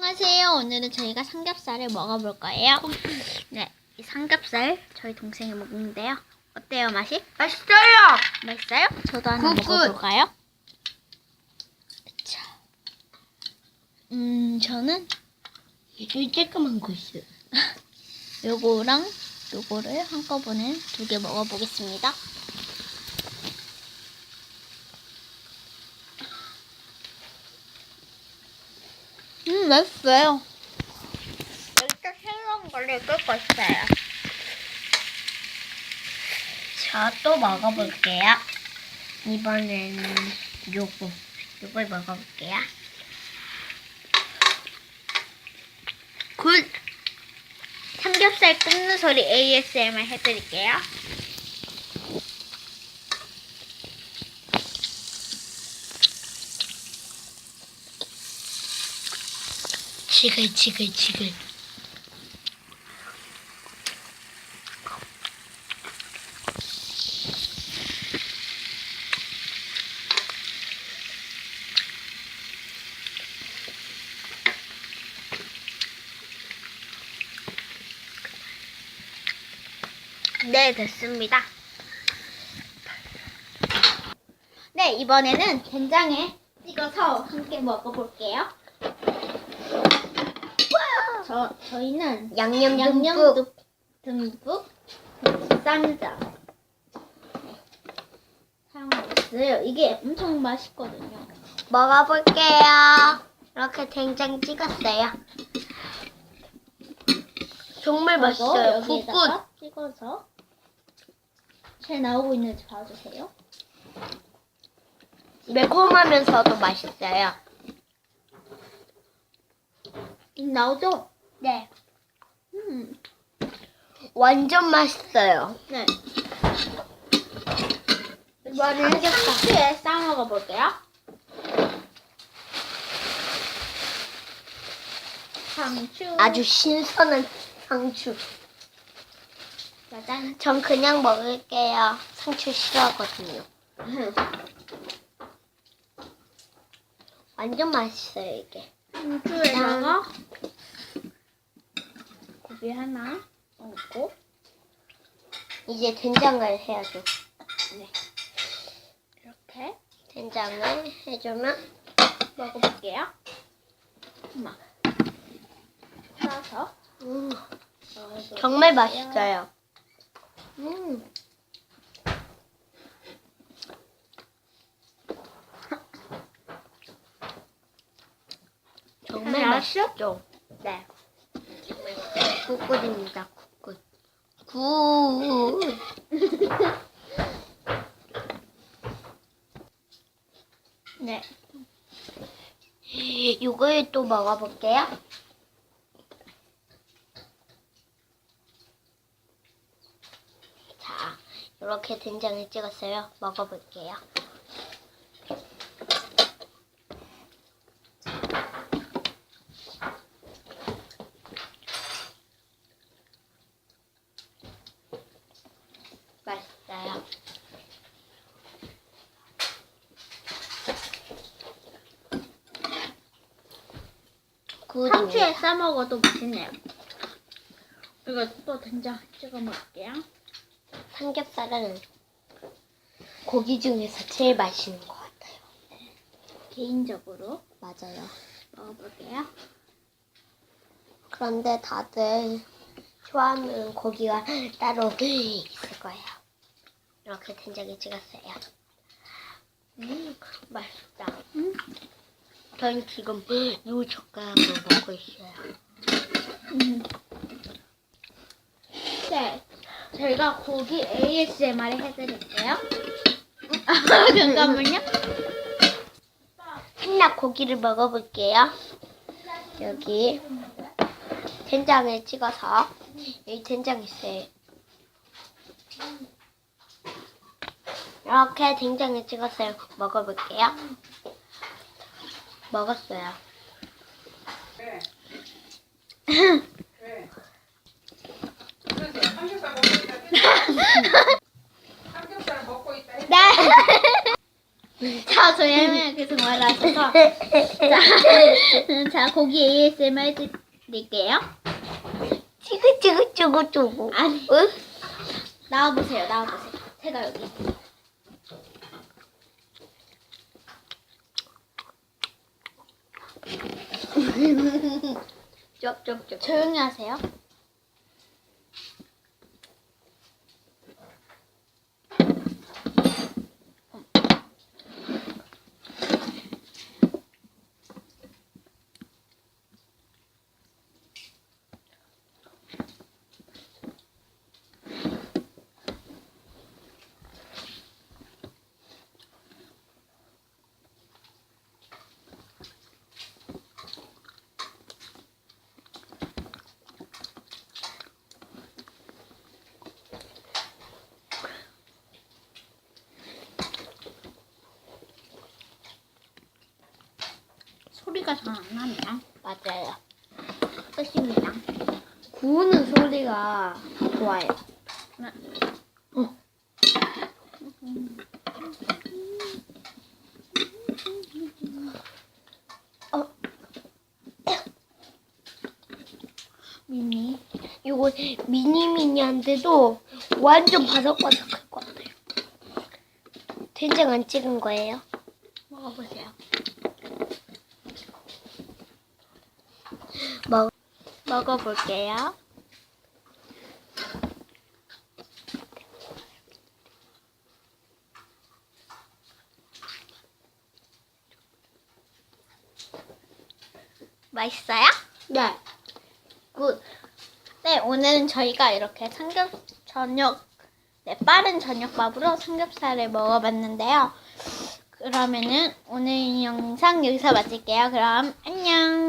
안녕하세요. 오늘은 저희가 삼겹살을 먹어볼 거예요. 네, 이 삼겹살 저희 동생이 먹는데요. 어때요, 맛이? 맛있어요. 맛있어요? 저도 하나 굿굿. 먹어볼까요? 자, 음, 저는 여기 쬐끄만 거 있어요. 요거랑 요거를 한꺼번에 두 개 먹어보겠습니다. 음, 맛있어요. 일단 새로운 걸로 끓고 있어요. 자, 또 먹어볼게요. 이번에는 요거, 요걸 먹어볼게요. 굿! 삼겹살 굽는 소리 ASMR 해드릴게요. 지글 지글 지글. 네, 됐습니다. 네, 이번에는 된장에 찍어서 함께 먹어볼게요. 저, 저희는 양념 양념 듬뿍. 듬뿍 쌈장 네, 사용하고 있어요. 이게 엄청 맛있거든요. 먹어볼게요. 이렇게 된장 찍었어요. 정말 맛있어요. 굿굿. 여기에다가 찍어서 잘 나오고 있는지 봐주세요. 매콤하면서도 맛있어요. 음, 나오죠? 네. 음, 완전 맛있어요. 네. 이번엔 상추에 싸 먹어볼게요. 상추. 아주 신선한 상추. 짜잔. 전 그냥 먹을게요. 상추 싫어하거든요. 완전 맛있어요, 이게. 상추에다가 고기 하나 얹고 이제 된장을 해야죠. 네. 이렇게 된장을 해주면 먹어볼게요. 막 싸서 음. 정말 맛있어요. 음. 정말? 맛있죠? 네. 굿굿입니다. 굿굿. 굿. 네. 이걸 또 먹어볼게요. 자, 이렇게 된장을 찍었어요. 먹어볼게요. 굿입니다. 상추에 싸 먹어도 맛있네요. 이거 또 된장 찍어 먹을게요. 삼겹살은 고기 중에서 제일 맛있는 것 같아요. 개인적으로 맞아요. 먹어볼게요. 그런데 다들 좋아하는 고기가 따로 있을 거예요. 이렇게 된장에 찍었어요. 음, 맛있다. 음. 전 지금 이 젓가락으로 먹고 있어요. 음. 네. 저희가 고기 ASMR 해드릴게요. 아, 잠깐만요. 한나 고기를 먹어볼게요. 여기 된장을 찍어서 여기 된장 있어요. 이렇게 된장을 찍었어요. 먹어볼게요. 먹었어요. 삼겹살 먹고 있다. 삼겹살 먹고 있다. 네. 자. 저희는 계속 말하셔서. 자, 자, 고기 ASMR 해드릴게요. 찌그 찌그 찌그 찌그. 아니, 응? 나와보세요. 나와보세요. 제가 여기. 쩝쩝쩝. 조용히 하세요. 소리가 잘안 납니다. 맞아요. 끝입니다. 구우는 소리가 좋아요. 네. 어. 어, 미미. 이거 미니미니한데도 완전 바삭바삭할 것 같아요. 된장 안 찍은 거예요? 먹어보세요. 먹. 먹어볼게요. 맛있어요? 네. 굿. 네, 오늘은 저희가 이렇게 삼겹 저녁, 네, 빠른 저녁밥으로 삼겹살을 먹어봤는데요. 그러면은 오늘 영상 여기서 마칠게요. 그럼 안녕.